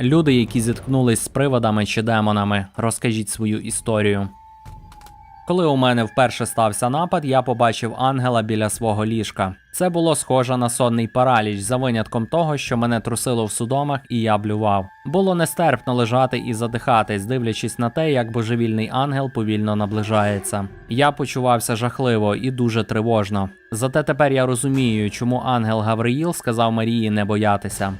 Люди, які зіткнулись з приводами чи демонами, розкажіть свою історію. Коли у мене вперше стався напад, я побачив ангела біля свого ліжка. Це було схоже на сонний параліч, за винятком того, що мене трусило в судомах і я блював. Було нестерпно лежати і задихатись, дивлячись на те, як божевільний ангел повільно наближається. Я почувався жахливо і дуже тривожно. Зате тепер я розумію, чому ангел Гавриїл сказав Марії не боятися.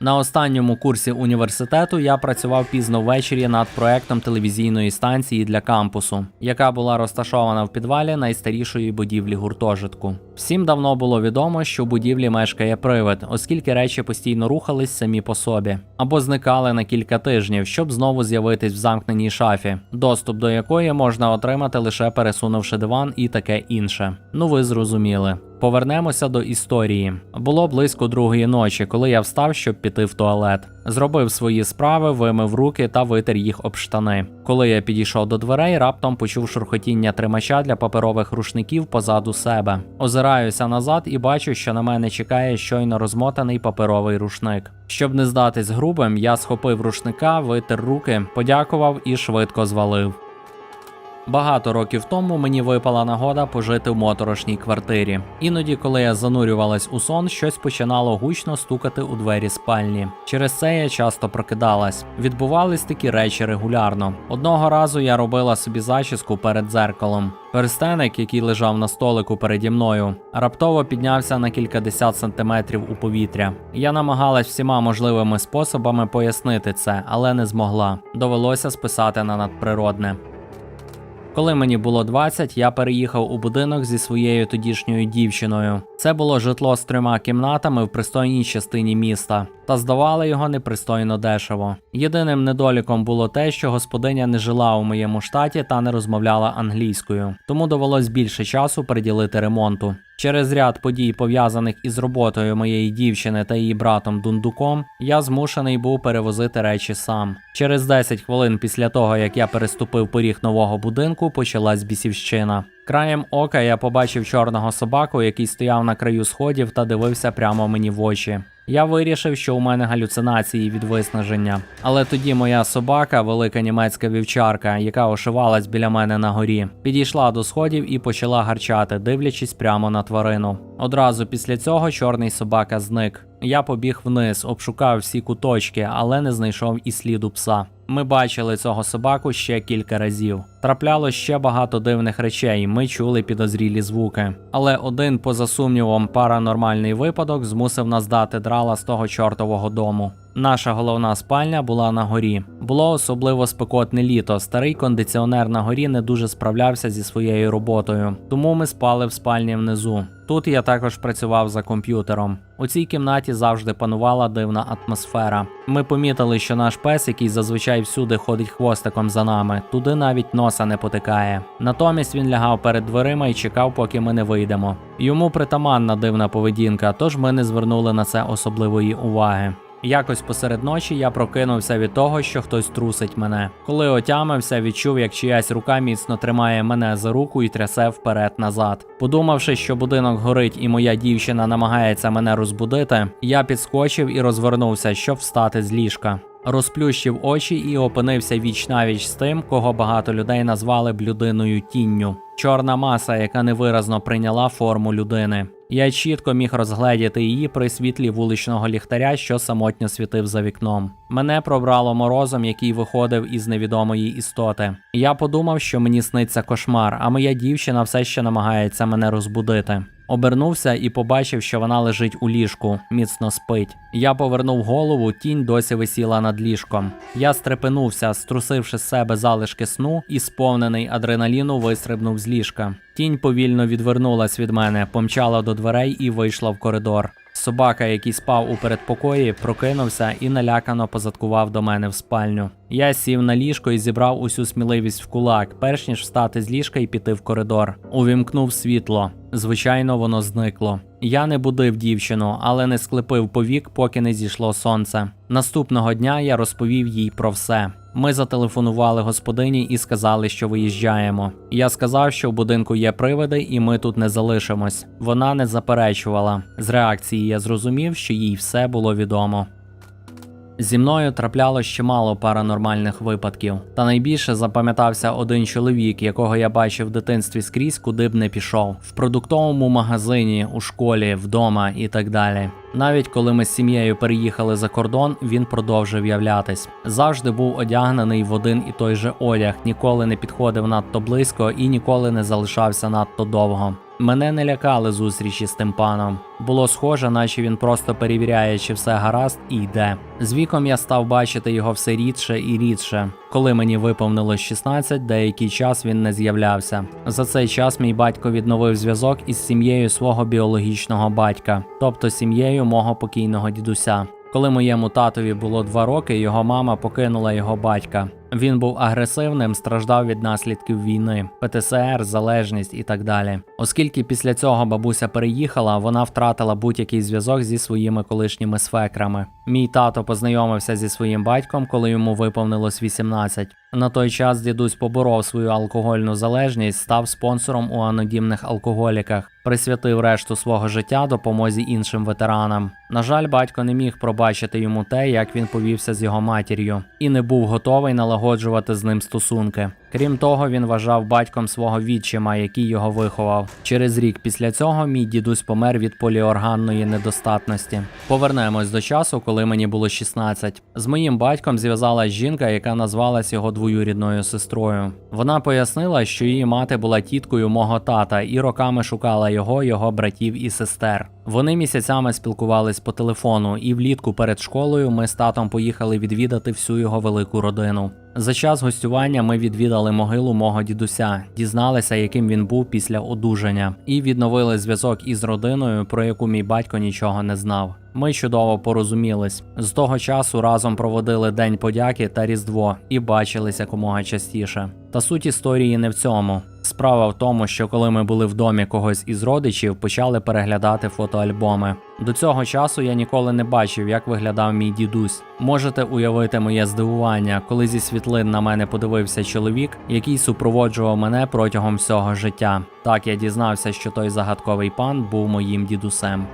На останньому курсі університету я працював пізно ввечері над проектом телевізійної станції для кампусу, яка була розташована в підвалі найстарішої будівлі гуртожитку. Всім давно було відомо, що в будівлі мешкає привид, оскільки речі постійно рухались самі по собі, або зникали на кілька тижнів, щоб знову з'явитись в замкненій шафі, доступ до якої можна отримати лише пересунувши диван і таке інше. Ну ви зрозуміли. Повернемося до історії. Було близько другої ночі, коли я встав, щоб піти в туалет. Зробив свої справи, вимив руки та витер їх об штани. Коли я підійшов до дверей, раптом почув шурхотіння тримача для паперових рушників позаду себе. Озираюся назад і бачу, що на мене чекає щойно розмотаний паперовий рушник. Щоб не здатись грубим, я схопив рушника, витер руки, подякував і швидко звалив. Багато років тому мені випала нагода пожити в моторошній квартирі. Іноді, коли я занурювалась у сон, щось починало гучно стукати у двері спальні. Через це я часто прокидалась. Відбувались такі речі регулярно. Одного разу я робила собі зачіску перед дзеркалом. Перстеник, який лежав на столику переді мною, раптово піднявся на кількадесят сантиметрів у повітря. Я намагалась всіма можливими способами пояснити це, але не змогла. Довелося списати на надприродне. Коли мені було 20, я переїхав у будинок зі своєю тодішньою дівчиною. Це було житло з трьома кімнатами в пристойній частині міста, та здавали його непристойно дешево. Єдиним недоліком було те, що господиня не жила у моєму штаті та не розмовляла англійською, тому довелось більше часу приділити ремонту. Через ряд подій, пов'язаних із роботою моєї дівчини та її братом Дундуком, я змушений був перевозити речі сам. Через 10 хвилин після того, як я переступив поріг нового будинку, почалась бісівщина. Краєм ока я побачив чорного собаку, який стояв на краю сходів та дивився прямо мені в очі. Я вирішив, що у мене галюцинації від виснаження. Але тоді моя собака, велика німецька вівчарка, яка ошивалась біля мене на горі, підійшла до сходів і почала гарчати, дивлячись прямо на тварину. Одразу після цього чорний собака зник. Я побіг вниз, обшукав всі куточки, але не знайшов і сліду пса. Ми бачили цього собаку ще кілька разів. Трапляло ще багато дивних речей, ми чули підозрілі звуки. Але один, поза сумнівом, паранормальний випадок змусив нас дати драла з того чортового дому. Наша головна спальня була на горі. Було особливо спекотне літо. Старий кондиціонер на горі не дуже справлявся зі своєю роботою, тому ми спали в спальні внизу. Тут я також працював за комп'ютером. У цій кімнаті завжди панувала дивна атмосфера. Ми помітили, що наш пес, який зазвичай всюди ходить хвостиком за нами, туди навіть носа не потикає. Натомість він лягав перед дверима і чекав, поки ми не вийдемо. Йому притаманна дивна поведінка, тож ми не звернули на це особливої уваги. Якось посеред ночі я прокинувся від того, що хтось трусить мене. Коли отямився, відчув, як чиясь рука міцно тримає мене за руку і трясе вперед-назад. Подумавши, що будинок горить і моя дівчина намагається мене розбудити, я підскочив і розвернувся, щоб встати з ліжка. Розплющив очі і опинився віч навіч з тим, кого багато людей назвали б людиною тінню. Чорна маса, яка невиразно прийняла форму людини. Я чітко міг розгледіти її при світлі вуличного ліхтаря, що самотньо світив за вікном. Мене пробрало морозом, який виходив із невідомої істоти. Я подумав, що мені сниться кошмар, а моя дівчина все ще намагається мене розбудити. Обернувся і побачив, що вона лежить у ліжку, міцно спить. Я повернув голову, тінь досі висіла над ліжком. Я стрепенувся, струсивши з себе залишки сну, і сповнений адреналіну вистрибнув з ліжка. Тінь повільно відвернулась від мене, помчала до дверей і вийшла в коридор. Собака, який спав у передпокої, прокинувся і налякано позадкував до мене в спальню. Я сів на ліжко і зібрав усю сміливість в кулак, перш ніж встати з ліжка і піти в коридор. Увімкнув світло. Звичайно, воно зникло. Я не будив дівчину, але не склепив повік, поки не зійшло сонце. Наступного дня я розповів їй про все. Ми зателефонували господині і сказали, що виїжджаємо. Я сказав, що в будинку є привиди, і ми тут не залишимось. Вона не заперечувала. З реакції я зрозумів, що їй все було відомо. Зі мною траплялось чимало паранормальних випадків, та найбільше запам'ятався один чоловік, якого я бачив в дитинстві скрізь, куди б не пішов, в продуктовому магазині, у школі, вдома і так далі. Навіть коли ми з сім'єю переїхали за кордон, він продовжив являтись. Завжди був одягнений в один і той же одяг, ніколи не підходив надто близько і ніколи не залишався надто довго. Мене не лякали зустрічі з тим паном. Було схоже, наче він просто перевіряє, чи все гаразд, і йде. З віком я став бачити його все рідше і рідше. Коли мені виповнилось 16, деякий час він не з'являвся. За цей час мій батько відновив зв'язок із сім'єю свого біологічного батька, тобто сім'єю мого покійного дідуся. Коли моєму татові було два роки, його мама покинула його батька. Він був агресивним, страждав від наслідків війни, ПТСР, залежність і так далі. Оскільки після цього бабуся переїхала, вона втратила будь-який зв'язок зі своїми колишніми свекрами. Мій тато познайомився зі своїм батьком, коли йому виповнилось 18. На той час дідусь поборов свою алкогольну залежність, став спонсором у анонімних алкоголіках, присвятив решту свого життя допомозі іншим ветеранам. На жаль, батько не міг пробачити йому те, як він повівся з його матір'ю, і не був готовий налагоджувати з ним стосунки. Крім того, він вважав батьком свого відчима, який його виховав. Через рік після цього мій дідусь помер від поліорганної недостатності. Повернемось до часу, коли мені було 16. З моїм батьком зв'язалась жінка, яка назвалась його двоюрідною сестрою. Вона пояснила, що її мати була тіткою мого тата і роками шукала його, його братів і сестер. Вони місяцями спілкувались по телефону, і влітку перед школою ми з татом поїхали відвідати всю його велику родину. За час гостювання ми відвідали могилу мого дідуся, дізналися, яким він був після одужання, і відновили зв'язок із родиною, про яку мій батько нічого не знав. Ми чудово порозумілись. З того часу разом проводили День подяки та Різдво і бачилися якомога частіше. Та суть історії не в цьому. Справа в тому, що коли ми були в домі когось із родичів, почали переглядати фотоальбоми. До цього часу я ніколи не бачив, як виглядав мій дідусь. Можете уявити моє здивування, коли зі світлин на мене подивився чоловік, який супроводжував мене протягом всього життя. Так я дізнався, що той загадковий пан був моїм дідусем.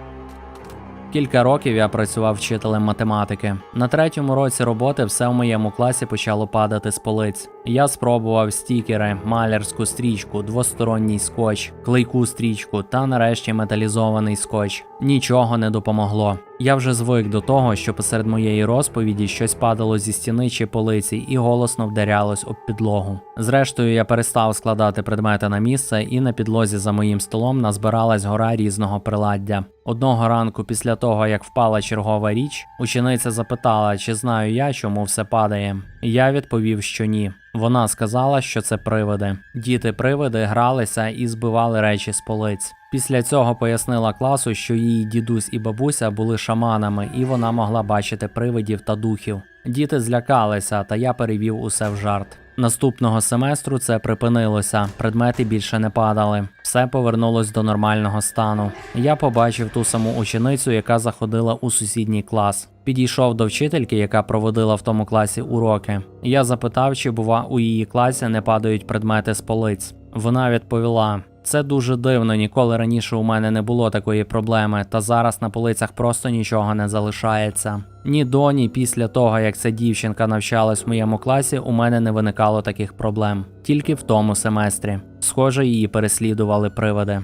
Кілька років я працював вчителем математики. На третьому році роботи все в моєму класі почало падати з полиць. Я спробував стікери, малярську стрічку, двосторонній скотч, клейку стрічку та нарешті металізований скотч. Нічого не допомогло. Я вже звик до того, що посеред моєї розповіді щось падало зі стіни чи полиці і голосно вдарялось об підлогу. Зрештою, я перестав складати предмети на місце, і на підлозі за моїм столом назбиралась гора різного приладдя. Одного ранку, після того як впала чергова річ, учениця запитала, чи знаю я, чому все падає. Я відповів, що ні. Вона сказала, що це привиди. Діти-привиди гралися і збивали речі з полиць. Після цього пояснила класу, що її дідусь і бабуся були шаманами, і вона могла бачити привидів та духів. Діти злякалися, та я перевів усе в жарт. Наступного семестру це припинилося, предмети більше не падали. Все повернулось до нормального стану. Я побачив ту саму ученицю, яка заходила у сусідній клас. Підійшов до вчительки, яка проводила в тому класі уроки. Я запитав, чи бува у її класі не падають предмети з полиць. Вона відповіла: це дуже дивно, ніколи раніше у мене не було такої проблеми, та зараз на полицях просто нічого не залишається. Ні до, ні після того, як ця дівчинка навчалась в моєму класі, у мене не виникало таких проблем. Тільки в тому семестрі. Схоже, її переслідували привиди.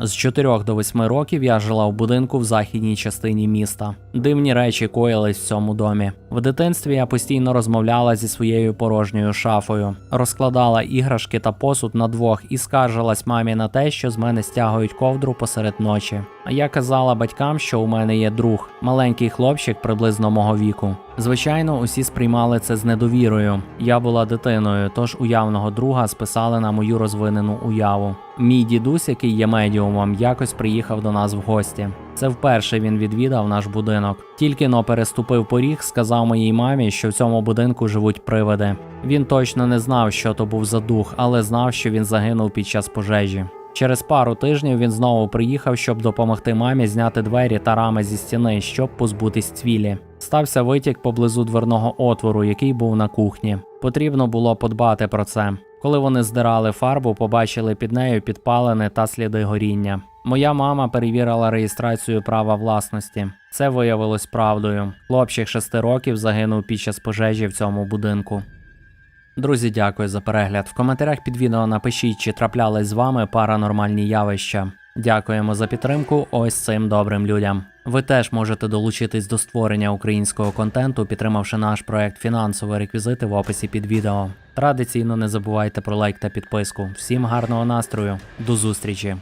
З 4 до 8 років я жила в будинку в західній частині міста. Дивні речі коїлись в цьому домі. В дитинстві я постійно розмовляла зі своєю порожньою шафою, розкладала іграшки та посуд на двох і скаржилась мамі на те, що з мене стягують ковдру посеред ночі. Я казала батькам, що у мене є друг, маленький хлопчик приблизно мого віку. Звичайно, усі сприймали це з недовірою. Я була дитиною, тож уявного друга списали на мою розвинену уяву. Мій дідусь, який є медіумом, якось приїхав до нас в гості. Це вперше він відвідав наш будинок. Тільки но переступив поріг, сказав моїй мамі, що в цьому будинку живуть привиди. Він точно не знав, що то був за дух, але знав, що він загинув під час пожежі. Через пару тижнів він знову приїхав, щоб допомогти мамі зняти двері та рами зі стіни, щоб позбутись цвілі. Стався витік поблизу дверного отвору, який був на кухні. Потрібно було подбати про це. Коли вони здирали фарбу, побачили під нею підпалини та сліди горіння. Моя мама перевірила реєстрацію права власності. Це виявилось правдою. Хлопчик 6 років загинув під час пожежі в цьому будинку. Друзі, дякую за перегляд. В коментарях під відео напишіть, чи траплялись з вами паранормальні явища. Дякуємо за підтримку ось цим добрим людям. Ви теж можете долучитись до створення українського контенту, підтримавши наш проект фінансові реквізити в описі під відео. Традиційно не забувайте про лайк та підписку. Всім гарного настрою, до зустрічі!